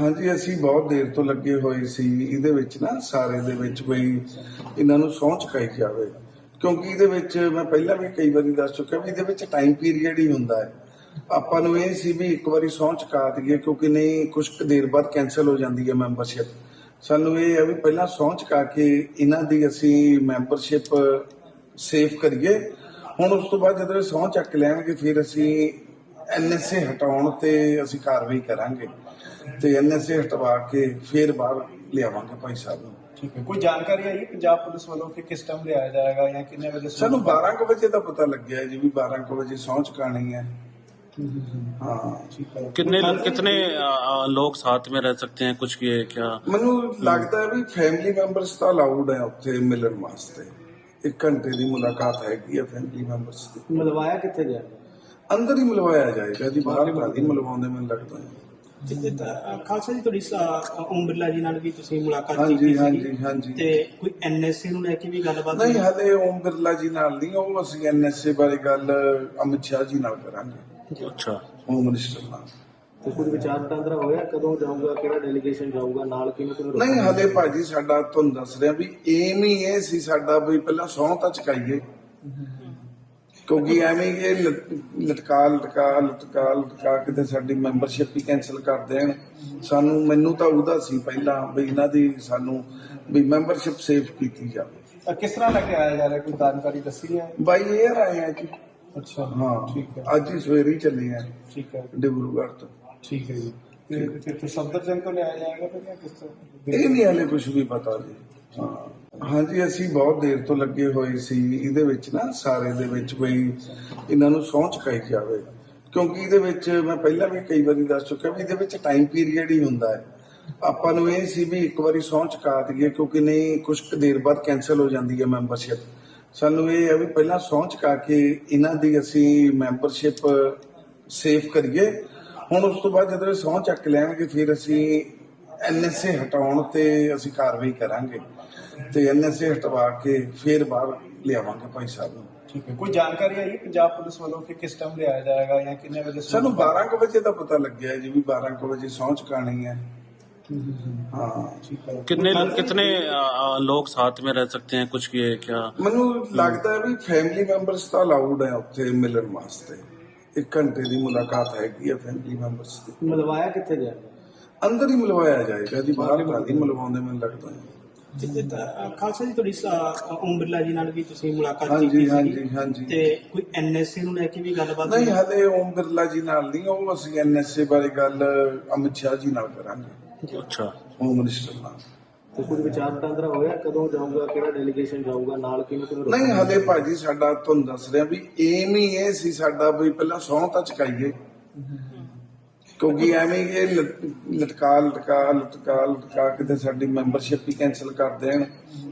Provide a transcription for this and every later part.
ਹਾਂਜੀ, ਅਸੀਂ ਬਹੁਤ ਦੇਰ ਤੋਂ ਲੱਗੇ ਹੋਏ ਸੀ। ਇਹਦੇ ਵਿੱਚ ਨਾ ਸਾਰੇ ਦੇ ਵਿੱਚ ਕੋਈ ਇਹਨਾਂ ਨੂੰ ਸਹੁੰ ਚੁਕਾਈ ਜਾਵੇ। ਕਿਉਂਕਿ ਇਹਦੇ ਵਿੱਚ ਮੈਂ ਪਹਿਲਾਂ ਵੀ ਕਈ ਵਾਰੀ ਦੱਸ ਚੁੱਕਿਆ ਵੀ ਇਹਦੇ ਵਿੱਚ ਟਾਈਮ ਪੀਰੀਅਡ ਹੀ ਹੁੰਦਾ ਹੈ। ਆਪਾਂ ਨੂੰ ਇਹ ਸੀ ਵੀ ਇੱਕ ਵਾਰੀ ਸਹੁੰ ਚੁਕਾ ਦਈਏ ਕਿਉਂਕਿ ਨਹੀਂ ਕੁਝ ਕੁ ਦੇਰ ਬਾਅਦ ਕੈਨਸਲ ਹੋ ਜਾਂਦੀ ਹੈ ਮੈਂਬਰਸ਼ਿਪ ਸਾਨੂੰ ਇਹ ਹੈ ਵੀ ਪਹਿਲਾਂ ਸਹੁੰ ਚੁਕਾ ਕੇ ਇਹਨਾਂ ਦੀ ਅਸੀਂ ਮੈਂਬਰਸ਼ਿਪ ਸੇਵ ਕਰੀਏ। ਹੁਣ ਉਸ ਤੋਂ ਬਾਅਦ ਜਦੋਂ ਇਹ ਸਹੁੰ ਚੱਕ ਲੈਣਗੇ, ਫਿਰ ਅਸੀਂ ਐਨਐਸਏ ਹਟਾਉਣ ਤੇ ਅਸੀਂ ਕਾਰਵਾਈ ਕਰਾਂਗੇ ਤੇ ਐਨਐਸਏ ਹਟਵਾ ਕੇ ਫਿਰ ਬਾਹਰ ਲਿਆਵਾਂਗੇ ਭਾਈ ਸਾਹਿਬ ਨੂੰ ਠੀਕ ਹੈ ਕੋਈ ਜਾਣਕਾਰੀ ਆਈ ਹੈ ਪੰਜਾਬ ਪੁਲਿਸ ਵੱਲੋਂ ਕਿ ਕਿਸ ਟਾਈਮ ਲਿਆਇਆ ਜਾਏਗਾ ਜਾਂ ਕਿੰਨੇ ਵਜੇ ਸਾਨੂੰ 12 ਕੁ ਵਜੇ ਦਾ ਪਤਾ ਲੱਗਿਆ ਜੀ ਵੀ 12 ਕੁ ਵਜੇ ਸਹੁੰ ਚੁਕਾਣੀ ਹੈ ਹਾਂ ਠੀਕ ਹੈ कितने कितने आ, लोग साथ में रह सकते हैं कुछ ये क्या ਮੈਨੂੰ ਲੱਗਦਾ ਹੈ ਵੀ ਫੈਮਿਲੀ ਮੈਂਬਰਸ ਤਾਂ ਅਲਾਉਡ ਹੈ ਉੱਥੇ ਮਿਲਣ ਵਾਸਤੇ ਇੱਕ ਘੰਟੇ ਦੀ ਮੁਲਾਕਾਤ ਹੈਗੀ ਹੈ ਫੈਮਿਲੀ ਮੈਂਬਰਸ ਦੀ ਮਿਲਵਾਇਆ ਕਿੱਥੇ ਗਿਆ ਅੰਦਰ ਹੀ ਮਿਲਵਾਇਆ ਜਾਏਗਾ ਜੀ ਬਾਹਰ ਨਹੀਂ ਮਿਲਵਾਉਂਦੇ ਮੈਨੂੰ ਲੱਗਦਾ ਹੈ ਜਿੱਦੇ ਜੀ ਤੁਹਾਡੀ ਓਮ ਬਿਰਲਾ ਜੀ ਨਾਲ ਵੀ ਤੁਸੀਂ ਮੁਲਾਕਾਤ ਕੀਤੀ ਸੀ ਤੇ ਕੋਈ ਐਨਐਸਏ ਨੂੰ ਲੈ ਕੇ ਵੀ ਗੱਲਬਾਤ ਨਹੀਂ ਹਲੇ ਓਮ ਬਿਰਲਾ ਜੀ ਨਾਲ ਨਹੀਂ ਉਹ ਅਸੀਂ ਐਨਐਸਏ ਬਾਰੇ ਗੱਲ ਅਮਿਤ ਸ਼ਾਹ ਜੀ ਨਾਲ ਕਰਾਂਗੇ। ਅੱਛਾ। ਹੋਮ ਮਿਨਿਸਟਰ ਨਾਲ। ਤੇ ਕੁਝ ਵਿਚਾਰ ਵਟਾਂਦਰਾ ਹੋਇਆ? ਕਦੋਂ ਜਾਊਗਾ ਕਿਹੜਾ ਡੈਲੀਗੇਸ਼ਨ ਜਾਊਗਾ ਨਾਲ ਕਿਵੇਂ ਕਿਵੇਂ ਨਹੀਂ ਹਲੇ ਭਾਜੀ ਸਾਡਾ ਤੁਹਾਨੂੰ ਦੱਸ ਰਿਹਾ ਵੀ ਏਮ ਹੀ ਇਹ ਸੀ ਸਾਡਾ ਵੀ ਪਹਿਲਾਂ ਸੌਂ ਤਾਂ ਚਕਾਈਏ। ਕਿਉਂਕਿ ਐਵੇਂ ਇਹ ਲਟ- ਲਟਕਾ ਲਟਕਾ ਲਟਕਾ ਲਟਕਾ ਕੇ ਤੇ ਸਾਡੀ ਮੈਂਬਰਸ਼ਿਪ ਹੀ ਕੈਨਸਲ ਕਰ ਦੇਣ। ਸਾਨੂੰ ਮੈਨੂੰ ਤਾਂ ਉਹਦਾ ਸੀ ਪਹਿਲਾਂ ਵੀ ਇਹਨਾਂ ਦੀ ਸਾਨੂੰ ਵੀ ਮੈਂਬਰਸ਼ਿਪ ਸੇਵ ਕੀਤੀ ਜਾਵੇ। ਕਿਸ ਤਰ੍ਹਾਂ ਲੈ ਕੇ ਆਇਆ ਜਾ ਰਿਹਾ? ਕੋਈ ਜਾਣਕਾਰੀ ਦੱਸੀ ਹੈ? ਬਾਈ 에ਅਰ ਆਏ ਆ ਜੀ। ਅੱਛਾ ਹਾਂ ਠੀਕ ਹੈ। ਅੱਜ ਹੀ ਸਵੇਰੇ ਹੀ ਚੱਲੇ ਆ। ਠੀਕ ਹੈ। ਡਿਬਰੂਗੜ੍ਹ ਤੋਂ। ਠੀਕ ਹੈ ਜੀ। ਤੇ ਤੇ ਫਿਰ ਸਫਦਰਜੰਗ ਤੋਂ ਲਿਆਇਆ ਜਾਏਗਾ ਜਾਂ ਕਿਸ ਤਰ੍ਹਾਂ? ਇਹ ਨਹੀਂ ਹਲੇ ਕੁਝ ਵੀ ਪਤਾ ਜੀ। ਹਾਂਜੀ, ਅਸੀਂ ਬਹੁਤ ਦੇਰ ਤੋਂ ਲੱਗੇ ਹੋਏ ਸੀ। ਇਹਦੇ ਵਿੱਚ ਨਾ, ਸਾਰੇ ਦੇ ਵਿੱਚ ਕੋਈ ਇਹਨਾਂ ਨੂੰ ਸਹੁੰ ਚੁਕਾਈ ਜਾਵੇ। ਕਿਉਂਕਿ ਇਹਦੇ ਵਿੱਚ ਮੈਂ ਪਹਿਲਾਂ ਵੀ ਕਈ ਵਾਰੀ ਦੱਸ ਚੁੱਕਿਆ ਵੀ ਇਹਦੇ ਵਿੱਚ ਟਾਈਮ ਪੀਰੀਅਡ ਹੀ ਹੁੰਦਾ ਹੈ। ਆਪਾਂ ਨੂੰ ਇਹ ਸੀ ਵੀ ਇੱਕ ਵਾਰੀ ਸਹੁੰ ਚੁਕਾ ਦਈਏ, ਕਿਉਂਕਿ ਨਹੀਂ ਕੁਝ ਕੁ ਦੇਰ ਬਾਅਦ ਕੈਨਸਲ ਹੋ ਜਾਂਦੀ ਹੈ ਮੈਂਬਰਸ਼ਿਪ ਸਾਨੂੰ ਇਹ ਹੈ ਵੀ ਪਹਿਲਾਂ ਸਹੁੰ ਚੁਕਾ ਕੇ ਇਹਨਾਂ ਦੀ ਅਸੀਂ ਮੈਂਬਰਸ਼ਿਪ ਸੇਵ ਕਰੀਏ। ਹੁਣ ਉਸ ਤੋਂ ਬਾਅਦ ਜਦੋਂ ਇਹ ਸਹੁੰ ਚੱਕ ਲੈਣਗੇ, ਫਿਰ ਅਸੀਂ ਐਨਐਸਏ ਹਟਾਉਣ ਤੇ ਅਸੀਂ ਕਾਰਵਾਈ ਕਰਾਂਗੇ ਤੇ ਐਨਐਸਏ ਹਟਵਾ ਕੇ ਫਿਰ ਬਾਹਰ ਲਿਆਵਾਂਗੇ ਭਾਈ ਸਾਹਿਬ ਨੂੰ ਠੀਕ ਹੈ ਕੋਈ ਜਾਣਕਾਰੀ ਆਈ ਹੈ ਪੰਜਾਬ ਪੁਲਿਸ ਵੱਲੋਂ ਕਿ ਕਿਸ ਟਾਈਮ ਲਿਆਇਆ ਜਾਏਗਾ ਜਾਂ ਕਿੰਨੇ ਵਜੇ ਸਾਨੂੰ 12 ਕੁ ਵਜੇ ਦਾ ਪਤਾ ਲੱਗਿਆ ਜੀ ਵੀ 12 ਕੁ ਵਜੇ ਸਹੁੰ ਚੁਕਾਣੀ ਹੈ ਹਾਂ ਠੀਕ ਹੈ कितने कितने आ, लोग साथ में रह सकते हैं कुछ ये क्या ਮੈਨੂੰ ਲੱਗਦਾ ਹੈ ਵੀ ਫੈਮਿਲੀ ਮੈਂਬਰਸ ਤਾਂ ਅਲਾਉਡ ਹੈ ਉੱਥੇ ਮਿਲਣ ਵਾਸਤੇ ਇੱਕ ਘੰਟੇ ਦੀ ਮੁਲਾਕਾਤ ਹੈਗੀ ਹੈ ਫੈਮਿਲੀ ਮੈਂਬਰਸ ਦੀ ਮਿਲਵਾਇਆ ਕਿੱਥੇ ਗਿਆ ਅੰਦਰ ਹੀ ਮਿਲਵਾਇਆ ਜਾਏਗਾ ਜੀ ਬਾਹਰ ਨਹੀਂ ਮਿਲਵਾਉਂਦੇ ਮੈਨੂੰ ਲੱਗਦਾ ਜਿੱਦੇ ਖਾਲਸਾ ਜੀ ਤੁਹਾਡੀ ਓਮ ਬਿਰਲਾ ਜੀ ਨਾਲ ਵੀ ਤੁਸੀਂ ਮੁਲਾਕਾਤ ਕੀਤੀ ਸੀ ਹਾਂਜੀ ਹਾਂਜੀ। ਤੇ ਕੋਈ ਐਨਐਸਏ ਨੂੰ ਲੈ ਕੇ ਵੀ ਗੱਲਬਾਤ ਨਹੀਂ ਹਲੇ ਓਮ ਬਿਰਲਾ ਜੀ ਨਾਲ ਜੀ ਤੇ ਕੋਈ ਵਿਚਾਰ ਵਟਾਂਦਰਾ ਹੋਇਆ ਕਦੋਂ ਜਾਊਗਾ ਕਿਹੜਾ ਡੈਲੀਗੇਸ਼ਨ ਜਾਊਗਾ ਨਾਲ ਕਿਹਨੂੰ ਕਿਹਨੂੰ ਨਹੀਂ ਹਲੇ ਭਾਜੀ ਸਾਡਾ ਤੁਹਾਨੂੰ ਦੱਸ ਸੀ ਸਾਡਾ ਵੀ ਪਹਿਲਾਂ ਸੌਂ ਤਾਂ ਕਿਉਂਕਿ ਐਵੇਂ ਕਿ ਲਟਕਾ ਲਟਕਾ ਲਟਕਾ ਲਟਕਾ ਕਿਤੇ ਸਾਡੀ ਮੈਂਬਰਸ਼ਿਪ ਹੀ ਕੈਨਸਲ ਕਰ ਦੇਣ।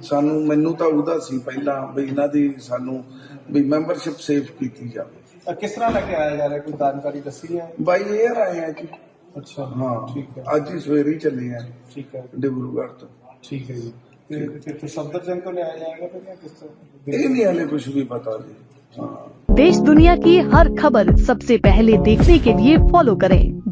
ਸਾਨੂੰ ਮੈਨੂੰ ਤਾਂ ਉਹਦਾ ਸੀ ਪਹਿਲਾਂ ਵੀ ਇਹਨਾਂ ਦੀ ਸਾਨੂੰ ਵੀ ਮੈਂਬਰਸ਼ਿਪ ਸੇਵ ਕੀਤੀ ਜਾਵੇ। ਕਿਸ ਤਰ੍ਹਾਂ ਲੈ ਕੇ ਆਇਆ ਜਾ ਰਿਹਾ? ਕੋਈ ਜਾਣਕਾਰੀ ਦੱਸੀ ਹੈ? ਬਾਈ 에ਅਰ ਆਏ ਆ ਜੀ। ਅੱਛਾ ਹਾਂ ਠੀਕ ਹੈ। ਅੱਜ ਹੀ ਸਵੇਰੇ ਹੀ ਚੱਲੇ ਆ। ਠੀਕ ਹੈ। ਡਿਬਰੂਗੜ੍ਹ ਤੋਂ। ਠੀਕ ਹੈ ਜੀ। ਤੇ ਤੇ ਸਫਦਰਜੰਗ ਤੋਂ ਲਿਆਇਆ ਜਾਏਗਾ ਤਾਂ ਕਿਸ ਤਰ੍ਹਾਂ? ਇਹ ਨਹੀਂ ਹਲੇ ਕੁਝ ਵੀ ਪਤਾ ਜੀ देश दुनिया की हर खबर सबसे पहले देखने के लिए फॉलो करें।